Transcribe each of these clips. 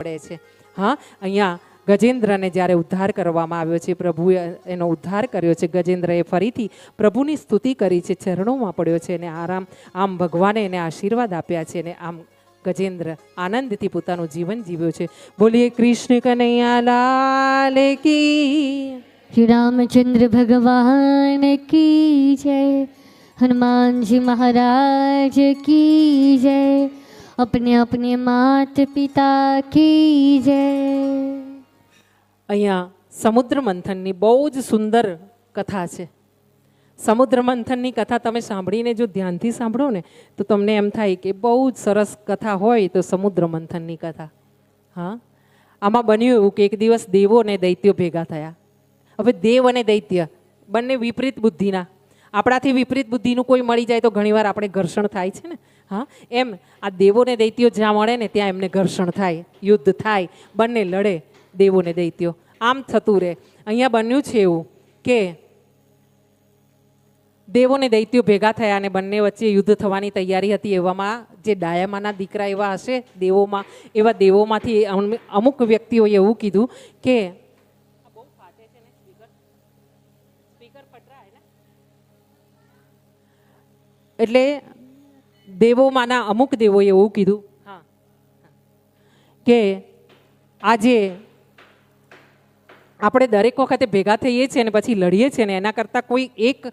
પડે છે. હા, અહીંયા ગજેન્દ્રને જ્યારે ઉદ્ધાર કરવામાં આવ્યો છે, પ્રભુએ એનો ઉદ્ધાર કર્યો છે, ગજેન્દ્રએ ફરીથી પ્રભુની સ્તુતિ કરી છે, ચરણોમાં પડ્યો છે અને આરામ, આમ ભગવાને એને આશીર્વાદ આપ્યા છે અને આમ ગજેન્દ્ર આનંદથી પોતાનું જીવન જીવ્યું છે. બોલીએ, કૃષ્ણ કનૈયા લાલ કી શ્રી રામચંદ્ર ભગવાન કી જય. હનુમાનજી મહારાજ કી જય. अपने अपने मात पिता की जय અહીંયા સમુદ્ર મંથનની બહુ જ સુંદર કથા છે સમુદ્ર મંથનની કથા તમે સાંભળીને જો ધ્યાનથી સાંભળો ને તો તમને એમ થાય કે બહુ જ સરસ કથા હોય તો સમુદ્ર મંથનની કથા હા આમાં બન્યું એવું કે એક દિવસ દેવો અને દૈત્યો ભેગા થયા હવે દેવ અને દૈત્ય બંને વિપરીત બુદ્ધિના આપણાથી વિપરીત બુદ્ધિનું કોઈ મળી જાય તો ઘણીવાર આપણે ઘર્ષણ થાય છે ને? હા? એમ, આ દેવોને દૈત્યો જ્યાં મળે ને ત્યાં એમને ઘર્ષણ થાય, યુદ્ધ થાય, બંને લડે દેવોને દૈત્યો. આમ થતું રહે. અહીંયા બન્યું છે એવું કે દેવોને દૈત્યો ભેગા થયા અને બંને વચ્ચે યુદ્ધ થવાની તૈયારી હતી. એવામાં જે ડાયામાના દીકરા એવા હશે દેવોમાં, એવા દેવોમાંથી અમ- અમુક વ્યક્તિઓએ એવું કીધું કે એટલે દેવોમાંના અમુક દેવોએ એવું કીધું હા. કે આજે આપણે દરેક વખતે ભેગા થઈએ છીએ અને પછી લડીએ છીએ ને એના કરતાં કોઈ એક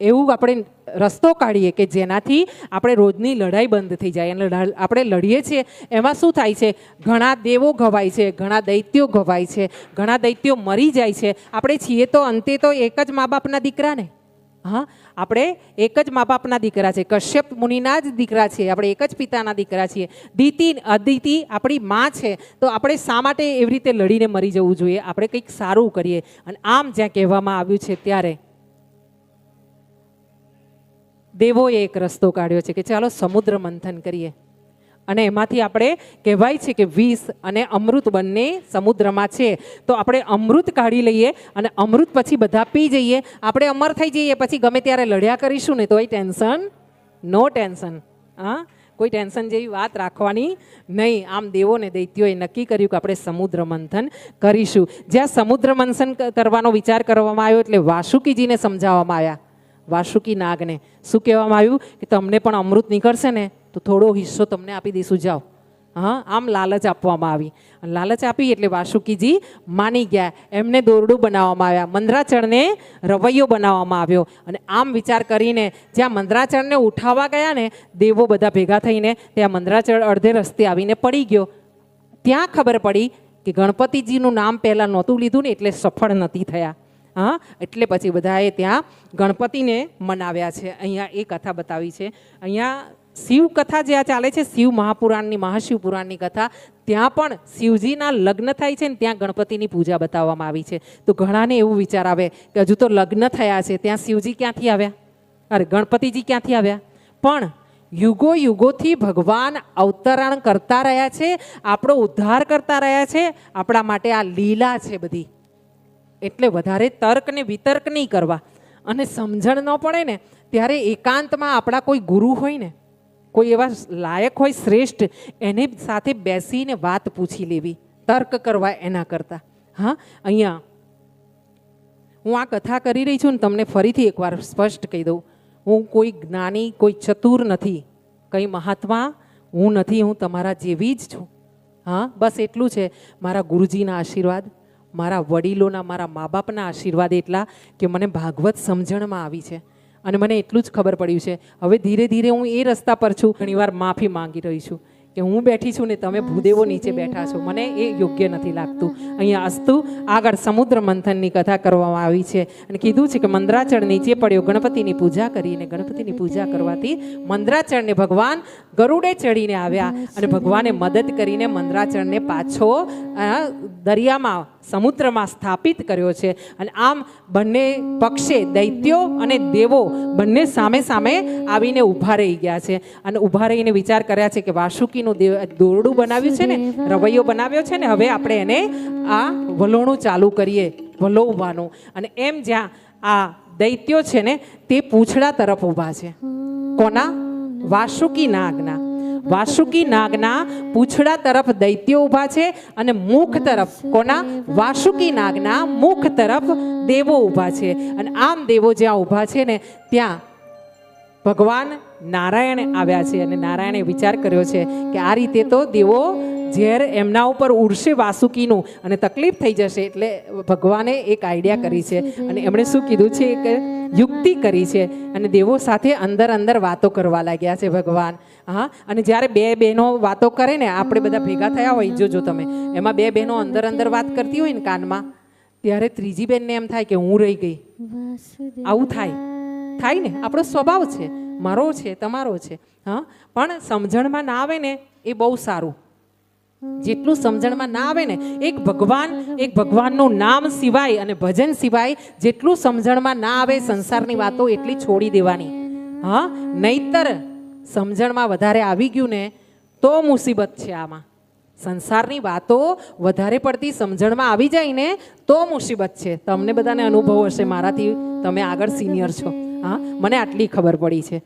એવું આપણે રસ્તો કાઢીએ કે જેનાથી આપણે રોજની લડાઈ બંધ થઈ જાય અને આપણે લડીએ છીએ. એમાં શું થાય છે? ઘણા દેવો ઘવાય છે ઘણા દૈત્યો ઘવાય છે ઘણા દૈત્યો મરી જાય છે. આપણે છીએ તો અંતે તો એક જ મા બાપના દીકરા ને હા, આપણે એક જ મા બાપના દીકરા છે કશ્યપ મુનિના જ દીકરા છીએ. આપણે એક જ પિતાના દીકરા છીએ. દીતિ, અદિતિ આપણી માં છે. તો આપણે શા માટે એવી રીતે લડીને મરી જવું જોઈએ? આપણે કંઈક સારું કરીએ. અને આમ જ્યાં કહેવામાં આવ્યું છે ત્યારે દેવોએ એક રસ્તો કાઢ્યો છે કે ચાલો સમુદ્ર મંથન કરીએ. અને એમાંથી આપણે કહેવાય છે કે વિષ અને અમૃત બંને સમુદ્રમાં છે. તો આપણે અમૃત કાઢી લઈએ અને અમૃત પછી બધા પી જઈએ. આપણે અમર થઈ જઈએ પછી ગમે ત્યારે લડ્યા કરીશું ને તોય ટેન્શન, નો ટેન્શન. હા? કોઈ ટેન્શન જેવી વાત રાખવાની નહીં. આમ દેવો ને દૈત્યોએ નક્કી કર્યું કે આપણે સમુદ્ર મંથન કરીશું. જ્યાં સમુદ્ર મંથન કરવાનો વિચાર કરવામાં આવ્યો એટલે વાસુકીજીને સમજાવવામાં આવ્યા. વાસુકી નાગને. શું કહેવામાં આવ્યું? કે તમને પણ અમૃત નીકળશે ને? તો થોડો હિસ્સો તમને આપી દઈશું, જાઓ. હા, આમ લાલચ આપવામાં આવી. લાલચ આપી એટલે વાસુકીજી માની ગયા. એમને દોરડું બનાવવામાં આવ્યા. મંદરાચળને રવૈયો બનાવવામાં આવ્યો. અને આમ વિચાર કરીને જ્યાં મંદરાચળને ઉઠાવવા ગયા ને, દેવો બધા ભેગા થઈને ત્યાં મંદરાચળ અડધે રસ્તે આવીને પડી ગયો. ત્યાં ખબર પડી કે ગણપતિજીનું નામ પહેલાં નહોતું લીધું ને, એટલે સફળ નથી થયા. હા, એટલે પછી બધાએ ત્યાં ગણપતિને મનાવ્યા છે. અહીંયા એ કથા બતાવી છે. અહીંયા શિવ કથા જ્યાં ચાલે છે, શિવ મહાપુરાણની, મહાશિવ પુરાણની કથા, ત્યાં પણ શિવજીના લગ્ન થાય છે ને ત્યાં ગણપતિની પૂજા બતાવવામાં આવી છે. તો ઘણાને એવું વિચાર આવે કે હજુ તો લગ્ન થયા છે, ત્યાં શિવજી ક્યાંથી આવ્યા? અરે, ગણપતિજી ક્યાંથી આવ્યા? પણ યુગો યુગોથી ભગવાન અવતરણ કરતા રહ્યા છે, આપણો ઉદ્ધાર કરતા રહ્યા છે, આપણા માટે આ લીલા છે બધી. એટલે વધારે તર્ક ને વિતર્ક નહીં કરવા. અને સમજણ ન પડે ને, ત્યારે એકાંતમાં આપણા કોઈ ગુરુ હોય ને કોઈ એવા લાયક હોય, શ્રેષ્ઠ, એને સાથે બેસીને વાત પૂછી લેવી, તર્ક કરવા એના કરતાં. હા, અહીંયા હું આ કથા કરી રહી છું ને તમને ફરીથી એકવાર સ્પષ્ટ કહી દઉં. હું કોઈ જ્ઞાની, કોઈ ચતુર નથી, કંઈ મહાત્મા હું નથી, હું તમારા જેવી જ છું. હા, બસ એટલું છે. મારા ગુરુજીના આશીર્વાદ, મારા વડીલોના, મારા મા બાપના આશીર્વાદ એટલા કે મને ભાગવત સમજણમાં આવી છે. અને મને એટલું જ ખબર પડ્યું છે હવે ધીરે ધીરે હું એ રસ્તા પર છું. ઘણીવાર માફી માંગી રહી છું કે હું બેઠી છું ને તમે ભૂદેવો નીચે બેઠા છો. મને એ યોગ્ય નથી લાગતું. અહીંયા અસ્તુ આગળ સમુદ્ર મંથનની કથા કરવામાં આવી છે અને કીધું છે કે મંદરાચળ નીચે પડ્યો ગણપતિની પૂજા કરીને ગણપતિની પૂજા કરવાથી મંદરાચળને ભગવાન ગરુડે ચડીને આવ્યા અને ભગવાને મદદ કરીને મંદરાચળને પાછો દરિયામાં સમુદ્રમાં સ્થાપિત કર્યો છે. અને આમ બંને પક્ષે દૈત્યો અને દેવો બંને સામે સામે આવીને ઊભા રહી ગયા છે. અને ઊભા રહીને વિચાર કર્યા છે કે વાસુકીનું દેવ દોરડું બનાવ્યું છે ને, રવૈયો બનાવ્યો છે ને, હવે આપણે એને આ વલોણું ચાલુ કરીએ, વલોવવાનું. અને એમ જ્યાં આ દૈત્યો છે ને, તે પૂંછડા તરફ ઊભા છે. કોના? વાસુકી નાગના વાસુકી નાગના પૂછડા તરફ દૈત્યો ઊભા છે અને મુખ તરફ કોના? વાસુકી નાગના મુખ તરફ દેવો ઊભા છે. અને આમ દેવો જ્યાં ઊભા છે ને, ત્યાં ભગવાન નારાયણ આવ્યા છે. અને નારાયણે વિચાર કર્યો છે કે આ રીતે તો દેવો ઝેર એમના ઉપર ઉડશે વાસુકીનું અને તકલીફ થઈ જશે એટલે ભગવાને એક આઈડિયા કરી છે. અને એમણે શું કીધું છે? એક યુક્તિ કરી છે. અને દેવો સાથે અંદર અંદર વાતો કરવા લાગ્યા છે ભગવાન. હા? અને જ્યારે બે બહેનો વાતો કરે ને આપણે બધા ભેગા થયા હોય જોજો તમે. એમાં બે બહેનો અંદર અંદર વાત કરતી હોય ને કાનમાં ત્યારે ત્રીજી બેનને એમ થાય કે હું રહી ગઈ. આવું થાય. થાય ને? આપણો સ્વભાવ છે. મારો છે તમારો છે. હા? પણ સમજણમાં ના આવે ને એ બહુ સારું. જેટલું સમજણમાં ના આવે ને, એક ભગવાન, એક ભગવાનનું નામ સિવાય અને ભજન સિવાય જેટલું સમજણમાં ના આવે સંસારની વાતો એટલી છોડી દેવાની. હા, નહીતર સમજણમાં વધારે આવી ગયું ને, તો મુસીબત છે આમાં. સંસારની વાતો વધારે પડતી સમજણમાં આવી જાય ને, તો મુસીબત છે. તમને બધાને અનુભવ હશે, મારાથી તમે આગળ સિનિયર છો. હા, મને આટલી ખબર પડી છે.